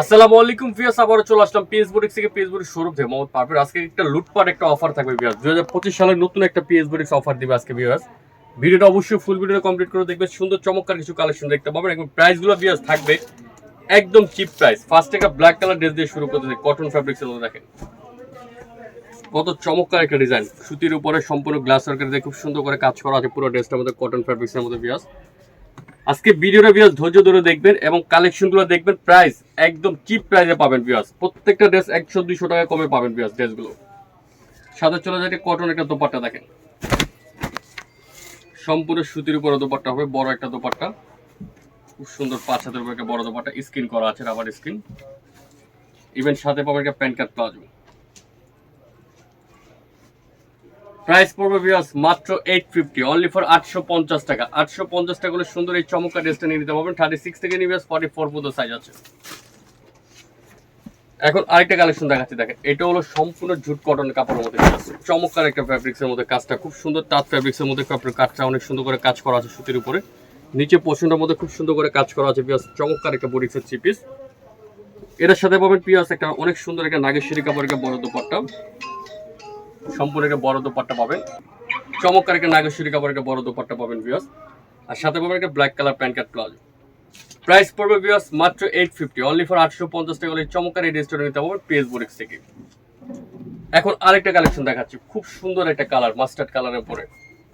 আসসালামু আলাইকুম ফিয়াস আবারও চলে আসলাম পিএস থেকে। পিএস শোরুম থেকে মোহাম্মদ পারভের আজকে একটা লুটপাট একটা অফার থাকবে বিয়াস দুই হাজার পঁচিশ নতুন একটা অফার আজকে ভিডিওটা অবশ্যই ফুল ভিডিও কমপ্লিট করে সুন্দর, চমৎকার কিছু কালেকশন দেখতে পাবেন। এবং প্রাইসগুলো থাকবে একদম চিপ প্রাইস ফার্স্ট একটা ব্ল্যাক কালার ড্রেস দিয়ে শুরু করতে কটন ফ্যাব্রিক্স এর মধ্যে, দেখেন। কত চমৎকার একটা ডিজাইন সুতির উপরে সম্পূর্ণ গ্লাস ওয়ার্কের খুব সুন্দর করে কাজ করা আছে পুরো ড্রেসটার মধ্যে কটন ফ্যাব্রিক্স এর মধ্যে বিয়াস আজকে ভিডিওটা বিয়াস ধৈর্য ধরে দেখবেন এবং কালেকশনগুলো দেখবেন প্রাইস একদম চিপ প্রাইসে পাবেন বিয়াস প্রত্যেকটা ড্রেস একশো, দুইশো টাকা কমে পাবেন বিয়াস ড্রেসগুলো সাথে চলে যায় কটন একটা দোপাট্টা দেখেন। সম্পূর্ণ সুতির উপরে দোপাট্টা হবে, বড় একটা দোপাট্টা। খুব সুন্দর পাঁচ হাতের উপরে একটা বড় দোপাট্টা স্ক্রিন করা আছে রাবার স্ক্রিন ইভেন সাথে পাবেন একটা প্যান্ট কার্ড প্লাজো প্রাইস পড়বে বিয়াস মাত্র এইট ফিফটি অনলি ফর আটশো পঞ্চাশ টাকা। আটশো পঞ্চাশ টাকা হলে সুন্দর এই চমৎকার ড্রেসটা নিয়ে নিতে পারবেন। থার্টি সিক্স থেকে নিয়ে ফর্টি ফোর পর্যন্ত সাইজ আছে। এখন আরেকটা কালেকশন দেখাচ্ছি, দেখেন। এটা হলো সম্পূর্ণ জুট কটন কাপড়ের মধ্যে চমৎকার একটা ফ্যাব্রিক্স এর মধ্যে কাজটা, খুব সুন্দর তাঁত ফ্যাব্রিক্স এর মধ্যে কাপড়ের কাজটা অনেক সুন্দর করে কাজ করা আছে সুতির উপরে। নিচে পোষণটার মধ্যে খুব সুন্দর করে কাজ করা আছে পিয়াস চমৎকার একটা বডিক্সের চিপিস এটার সাথে পাবেন পিয়াস একটা অনেক সুন্দর একটা নাগেশ্বরী কাপড়ের একটা বড় দোপাট্টা। সম্পূর্ণ একটা বড় দোপাট্টা পাবেন। চমৎকার একটা নাগেশ্বরী কাপড়ের একটা বড় দোপাট্টা পাবেন বিয়াস আর সাথে পাবেন একটা black colour pant cut palazzo price পড়বে বিয়াস মাত্র এইট ফিফটি অনলি ফর আটশো পঞ্চাশ টাকা হলে চমৎকার এই রেস্টুরেন্ট নিতে পারবেন বুরিক্স থেকে। এখন আরেকটা কালেকশন দেখাচ্ছি। খুব সুন্দর একটা কালার মাস্টার্ড কালারের পরে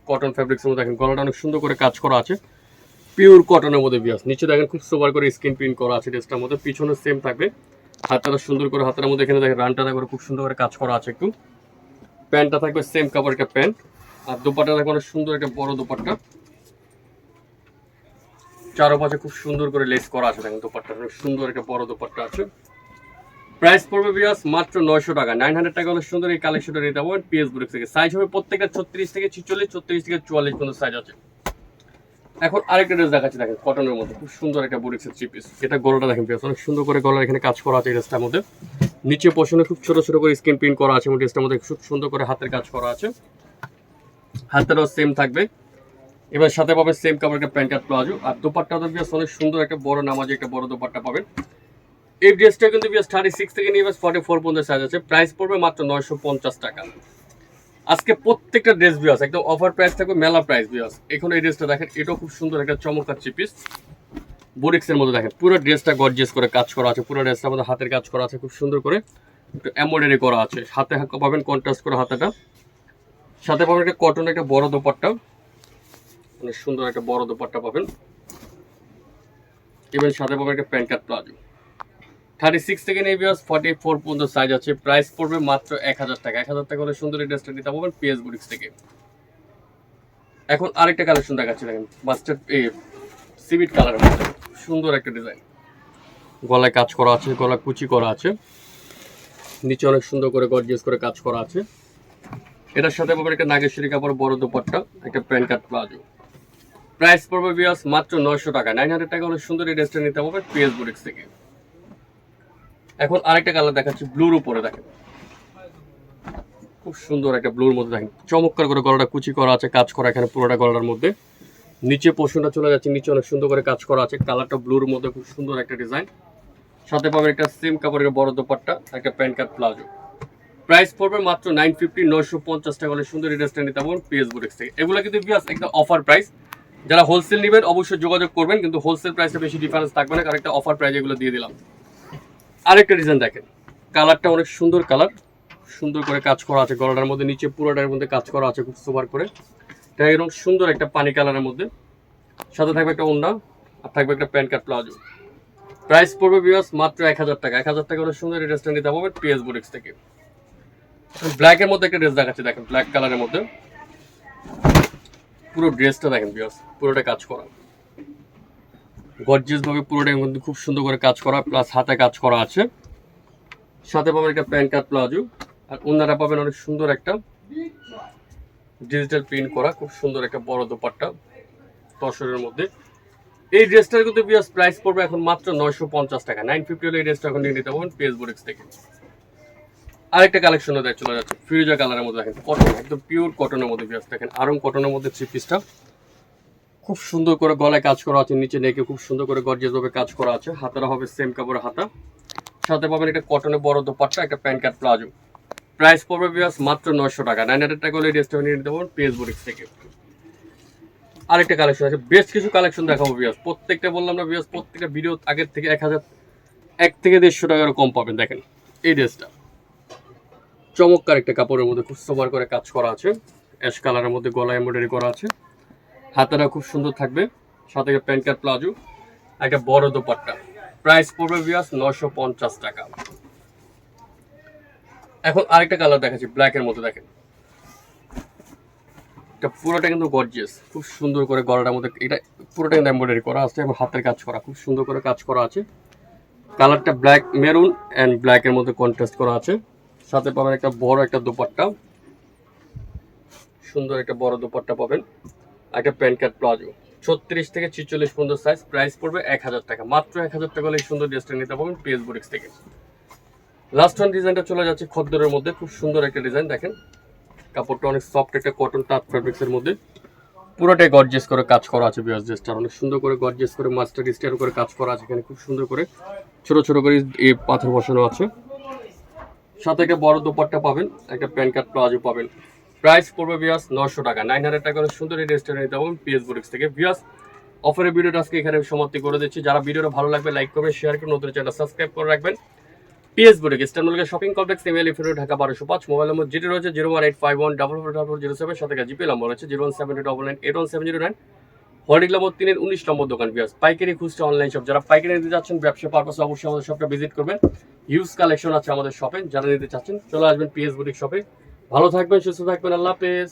কটন ফ্যাব্রিক্সের মধ্যে দেখেন, গলাটা অনেক সুন্দর করে কাজ করা আছে। পিওর কটনের মধ্যে বিয়াস নিচে দেখেন খুব সোবার করে স্ক্রিন প্রিন্ট করা আছে ড্রেসটার মধ্যে। পিছনে সেম থাকবে। হাতটা সুন্দর করে হাতের মধ্যে এখানে দেখেন রানটা করে খুব সুন্দর করে কাজ করা আছে একটু। প্যান্টটা থাকবে সেম কাপড় একটা প্যান্ট। আর দোপাট্টা থাকবে অনেক সুন্দর একটা বড় দোপাট্টা। চারো পাশে খুব সুন্দর করে লেস করা আছে দেখেন দোপাট্টা। অনেক সুন্দর একটা বড় দোপাট্টা আছে। প্রাইস পড়বে বিয়াস মাত্র নয়শো টাকা। নাইন হান্ড্রেড টাকা হলে সুন্দর এই কালেকশনটা নিতে পারবেন পিএস বুড়ি থেকে। সাইজ হবে প্রত্যেকটা ছত্রিশ থেকে ছিচল্লিশ, ছত্রিশ থেকে চুয়াল্লিশ পর্যন্ত সাইজ আছে। এখন আরেকটা ড্রেস দেখাচ্ছি দেখেন কটনের মধ্যে। খুব সুন্দর একটা বুড়িক্সের থ্রি পিস এটা গলাটা দেখেন পিয়াস অনেক সুন্দর করে গলার এখানে কাজ করা আছে এই ড্রেসটার মধ্যে। নিচে পোষণে খুব ছোট ছোট করে স্ক্রিন প্রিন্ট করা আছে এবং ড্রেসটার মধ্যে খুব সুন্দর করে হাতের কাজ করা আছে। হাতেরও সেম থাকবে। এবার সাথে পাবেন সেম কাপড়ের প্যান্ট কাট প্লাজো। আর দোপাট্টা তো বিয়াস অনেক সুন্দর একটা বড় নামাজি একটা বড় দোপাট্টা পাবেন। এই ড্রেসটা কিন্তু বিয়াস থার্টি সিক্স থেকে নিয়ে ফর্টি ফোর পর্যন্ত সাইজ আছে। প্রাইস পড়বে মাত্র নয়শো পঞ্চাশ টাকা। আজকে প্রত্যেকটা ড্রেস বিয়াস একদম অফার প্রাইস থাকবে, মেলা প্রাইস বিয়াস এখন এই ড্রেসটা দেখেন, এটাও খুব সুন্দর একটা চমৎকার চিপিস বোরিক্সের মধ্যে দেখেন, পুরো ড্রেসটা গর্জিয়াস করে কাজ করা আছে, পুরো ড্রেসটার মধ্যে হাতের কাজ করা আছে, খুব সুন্দর করে একটু এমব্রয়ডারি করা আছে। হাতে পাবেন কন্ট্রাস্ট করে হাতাটা। সাথে পাবেন একটা কটন একটা বড় দোপাট্টা। অনেক সুন্দর একটা বড় দোপাট্টা পাবেন। এবং সাথে পাবেন একটা প্যান্ট প্লাজো থার্টি সিক্স থেকে নিয়ে বিয়াস ফর্টি ফোর পর্যন্ত সাইজ আছে। প্রাইস পড়বে মাত্র এক হাজার টাকা। এক হাজার টাকা হলে সুন্দর এই ড্রেসটা নিতে পারবেন পিএস বুটিক্স থেকে। এখন আরেকটা কালেকশন দেখাচ্ছি দেখেন। মাস্টার সিভিট কালারের মধ্যে। সুন্দর একটা ডিজাইন। গলায় কাজ করা আছে গলা কুচি করা আছে। নিচে অনেক সুন্দর করে গর্জিয়াস করে কাজ করা আছে। এটার সাথে পাবেন একটা নাগেশ্বরী কাপড় বড় দোপাট্টা, একটা প্যান্ট কাট প্লাজো। প্রাইস পড়বে বিয়াস মাত্র নয়শো টাকা। নাইন হান্ড্রেড টাকা হলে সুন্দর এই ড্রেসটা নিতে পারবেন পিএস বুটিক্স থেকে। এখন আরেকটা কালার দেখাচ্ছি ব্লুর উপরে দেখেন। খুব সুন্দর একটা ব্লুর মধ্যে দেখেন। চমৎকার করে গলাটা কুচি করা আছে, কাজ করা এখানে পুরোটা গলার মধ্যে। নিচে পোষণটা চলে যাচ্ছে, নিচে অনেক সুন্দর করে কাজ করা আছে। কালারটা ব্লুর মধ্যে খুব সুন্দর একটা ডিজাইন সাথে পাবেন একটা সেম কাপড়ের বড় দোপাট্টা, একটা প্যান্ট কাট প্লাজো। প্রাইস পড়বে মাত্র নাইন ফিফটি নয়শো পঞ্চাশ টাকা হলে সুন্দর ড্রেসটা নিতে পারবেন পিএস থেকে। এগুলো কিন্তু বিয়াস একটা অফার প্রাইস যারা হোলসেল নেবেন, অবশ্যই যোগাযোগ করবেন, কিন্তু হোলসেল প্রাইসে বেশি ডিফারেন্স থাকবে না, কারণ একটা অফার প্রাইস এগুলো দিয়ে দিলাম। আরেকটা ডিজাইন দেখেন। কালারটা অনেক সুন্দর কালার। সুন্দর করে কাজ করা আছে, গলাটার মধ্যে, নিচে পুরোটার মধ্যে কাজ করা আছে খুব সুপার করে। এটা এরকম সুন্দর একটা পানি কালারের মধ্যে। সাথে থাকবে একটা ওন্না আর থাকবে একটা প্যান্ট কাট প্লাজো। প্রাইস পড়বে বিয়াস মাত্র এক হাজার টাকা। এক হাজার টাকা সুন্দর এই ড্রেসটা নিতে পারবেন পিএস বুটিক্স থেকে। ব্ল্যাকের মধ্যে একটা ড্রেস দেখাচ্ছি, দেখেন ব্ল্যাক কালারের মধ্যে। পুরো ড্রেসটা দেখেন বিয়াস পুরোটা কাজ করা। গর্জিয়াস ভাবে পুরোটা কিন্তু খুব সুন্দর করে কাজ করা প্লাস হাতে কাজ করা আছে। সাথে পাবেন একটা প্যান্ট কাট প্লাজো, আর ওনারা পাবেন অনেক সুন্দর একটা ডিজিটাল প্রিন্ট করা, খুব সুন্দর একটা বড় দোপাট্টা তসরের মধ্যে। এই ড্রেসটার কিন্তু বিয়াস প্রাইস পড়বে এখন মাত্র নয়শো পঞ্চাশ টাকা। নাইন ফিফটি হলে এই ড্রেসটা এখন নিয়ে নিতে পারবেন পেস বুরিক্স থেকে। আরেকটা কালেকশন দেখ চলে যাচ্ছে ফিরোজা কালারের মধ্যে দেখেন কটন একদম পিওর কটনের মধ্যে বিয়াস দেখেন, আরং কটনের মধ্যে থ্রি পিসটা খুব সুন্দর করে গলায় কাজ করা আছে, নিচে নেকে খুব সুন্দর করে গর্জিয়াস ভাবে কাজ করা আছে, হাতারা হবে সেম কাপড়ের হাতা। সাথে পাবেন একটা কটনের বড় দোপাট্টা, একটা প্যান্ট কাট প্লাজো। প্রাইস পড়বে বিয়াস মাত্র নয়শো টাকা। নাইন হান্ড্রেড টাকা হলে ড্রেসটা নিয়ে নিতে পারবেন পিএস থেকে। আরেকটা কালেকশন আছে, বেশ কিছু কালেকশন দেখাবো বিয়াস প্রত্যেকটা বললাম না বিয়াস প্রত্যেকটা ভিডিও আগের থেকে এক হাজার, এক থেকে দেড়শো টাকার কম পাবেন, দেখেন। এই ড্রেসটা চমৎকার একটা কাপড়ের মধ্যে খুব সোবার করে কাজ করা আছে। অ্যাশ কালারের মধ্যে গলা এমব্রয়ডারি করা আছে। হাতাটা খুব সুন্দর থাকবে। সাথে প্যান্ট কাট প্লাজো। একটা বড় দোপাট্টা। প্রাইস পড়বে বিয়াস নশো পঞ্চাশ টাকা। এখন আরেকটা কালার দেখাচ্ছি ব্ল্যাকের মধ্যে দেখেন। এটা পুরোটা কিন্তু গর্জিয়াস খুব সুন্দর করে গলাটার মধ্যে, এটা পুরোটা কিন্তু এমব্রয়ডারি করা আছে, এবং হাতের কাজ করা, খুব সুন্দর করে কাজ করা আছে। কালারটা ব্ল্যাক মেরুন অ্যান্ড ব্ল্যাকের মধ্যে কন্ট্রাস্ট করা আছে। সাথে পাবেন একটা বড় একটা দোপাট্টা। সুন্দর একটা বড় দোপাট্টা পাবেন। একটা প্যান্ট কার্ড প্লাজো। ছত্রিশ থেকে ছিচল্লিশ পর্যন্ত সাইজ প্রাইস পড়বে এক হাজার টাকা। মাত্র এক হাজার টাকা হলে এই সুন্দর ড্রেসটা নিতে পারবেন পিএস বুটিক্স থেকে। লাস্ট ওয়ান ডিজাইনটা চলে যাচ্ছে খদ্দরের মধ্যে। খুব সুন্দর একটা ডিজাইন দেখেন। কাপড়টা অনেক সফট একটা কটন টাচ ফ্যাব্রিক্সের মধ্যে। পুরোটাই গর্জেস করে কাজ করা আছে বিয়াস ড্রেসটা অনেক সুন্দর করে গর্জিয়াস করে মাস্টার স্টাইল করে কাজ করা আছে এখানে, খুব সুন্দর করে। ছোট ছোট করে এই পাথর বসানো আছে। সাথে একটা বড় দোপাট্টা পাবেন, একটা প্যান কাট প্লাজো পাবেন। প্রাইস পড়বে বিয়াস নশো টাকা। নাইন হান্ড্রেড টাকা সুন্দর এই ড্রেসটা নিতে পারবেন পিএস বুটিক্স থেকে। বিয়াস অফারের ভিডিওটা আজকে এখানে সমাপ্তি করে দিচ্ছি। যারা ভিডিওটা ভালো লাগবে লাইক করবেন শেয়ার করুন নতুন চ্যানেল সাবস্ক্রাইব করে রাখবেন। PS boutique ইস্টার্নলকে shopping complex M L Dhaka বারোশো পাঁচ মোবাইল নম্বর জিরো রয়েছে zero one eight five one double four double zero seven সাথে জিপি নম্বর রয়েছে zero one seven double nine eight one seven zero nine holding number তিনের উনিশ নম্বর দোকান বিয়াস পাইকারি খুচরা অনলাইন শপ যারা পাইকারি নিতে যাচ্ছেন ব্যবসা পারপাসে অবশ্যই আমাদের শপটা ভিজিট করবেন। হিউজ কালেকশন আছে আমাদের শপে যারা নিতে চাচ্ছেন, চলে আসবেন পিএস বুটিক শপে ভালো থাকবেন, সুস্থ থাকবেন, আল্লাহ হাফেজ।